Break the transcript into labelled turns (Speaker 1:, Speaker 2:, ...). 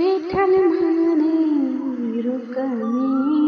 Speaker 1: कानि रुकी